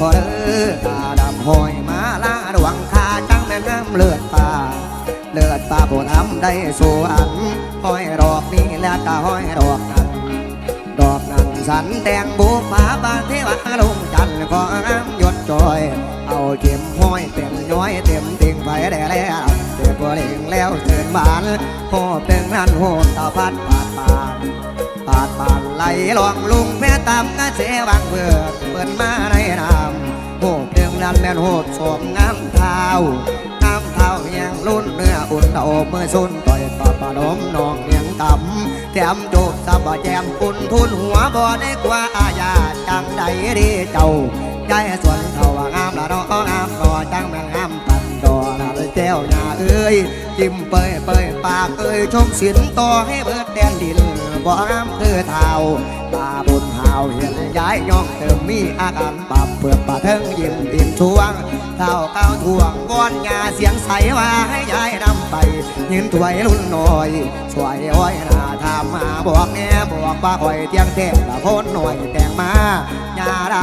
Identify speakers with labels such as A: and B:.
A: พอเด้อตาดำหอยมาลาดวงคาจังแม่น้ำเลือดป่าเลือดป่าผู้ำได้สวนห้อยดอกนี้แล้วก็ห้อยดอกนั้นดอกนั้นสันแดงบุฟ้าบานเทวาลงจันทร์ก็งามยศจอย เอาเข็มห้อยเต็มย้อยเต็มติ่งไฟได้แล้วเด็กบัวเล่งแล้วเชิญบานโหบเต็งนั้นโหบตาพัดปาดปานปาดปานไหลลองลุงแม่ตามกระเสวังเพื่อเปิดมา หบเรื่องนั้นแม่นโหดสวมงามเท้างามเท้ายังรุ่นเนื้ออุ่นเอาเมื่อสุนต่อยปาปาล้มนองเลียงต่ำแถมโจดสะบะแจมอุ่นทุนหัวบ่ได้กว่าอาญาจังใดดีเจ้าใจส่วนเขาว่างามละเนาะงามรอจังแม่งามตันดอละเลยแก้วหน้าเอ้ยจิ้มเปยเปยปากเอ้ยชมสินต่อให้เบิดแดนดิน บ่งามคือเท่าตาบุญเฮาเห็นย้ายย่องเติมมีอาการปรับเปลือกปะเทิงยิ้มอิ่มช่วงเท้าเก้าทวงก้อนงาเสียงใสว่าให้ย้ายนำไปยืนถวยรุ่นหน่อยช่วยอ้อยหน้าทามมาบอกแน่บอกว่าคอยเตียงเทพละพ้นหน่อยแต่งมาญาดา